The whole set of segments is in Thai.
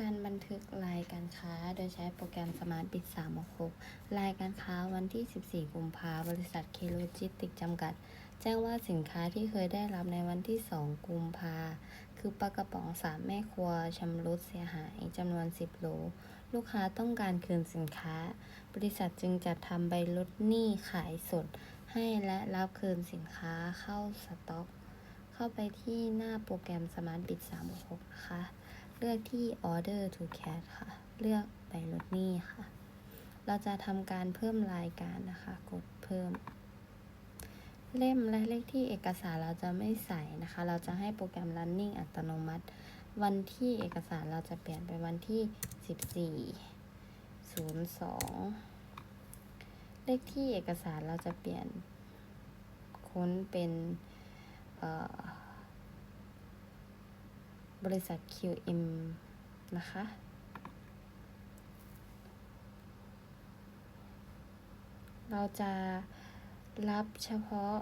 การบันทึกรายการค้าโดยใช้โปรแกรม Smart Bit 366รายการค้าวันที่ 14 กุมภาบริษัทเคโลจิสติกจำกัด แจ้งว่าสินค้าที่เคยได้รับในวันที่ 2 กุมภาคือปลากระป๋องสามแม่ครัวชำรุดเสียหายจำนวน 10 โหล ลูกค้าต้องการคืนสินค้า บริษัทจึงจัดทำใบลดหนี้ขายสด ให้และรับคืนสินค้าเข้าสต็อก เข้าไปที่หน้าโปรแกรม Smart Bit 366นะคะ เลือกที่ Order to Cash ค่ะ เลือกใบลดหนี้ค่ะ เราจะทำการเพิ่มรายการนะคะ กดเพิ่ม เล่มและเลขที่เอกสารเราจะไม่ใส่นะคะ เราจะให้โปรแกรม running อัตโนมัติ วันที่เอกสารเราจะเปลี่ยนเป็นวันที่ 14 02 เลขที่เอกสารเราจะเปลี่ยนค้นเป็นเอ่อ บริษัท QM นะคะ เราจะรับเฉพาะ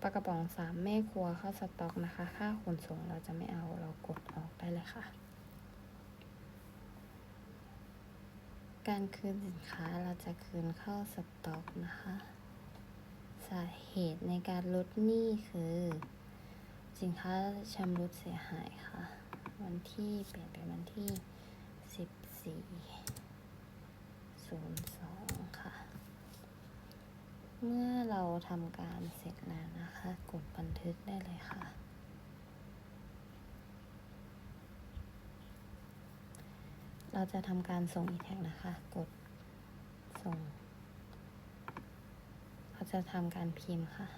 ปลากระป๋องสามแม่ครัวเข้าสต็อกนะคะ ค่าขนส่งเราจะไม่เอาเรากดออกได้เลยค่ะ การคืนสินค้าเราจะคืนเข้าสต็อกนะคะ สาเหตุในการลดหนี้คือ สินค้าชำรุดเสียหายค่ะ วันที่เปลี่ยนเป็นวันที่14 02ค่ะ เมื่อเราทำการเสร็จแล้วนะคะ กดบันทึกได้เลยค่ะเราจะทำการส่งอีแท็กนะคะ กดส่ง เราจะทำการพิมพ์ค่ะ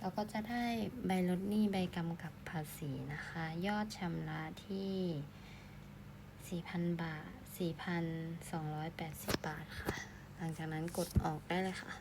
เราก็จะได้ใบลดหนี้ใบกำกับภาษีนะคะ ยอดชำระที่ 4,000 บาท 4,280 บาทค่ะ หลังจากนั้นกดออกได้เลยค่ะ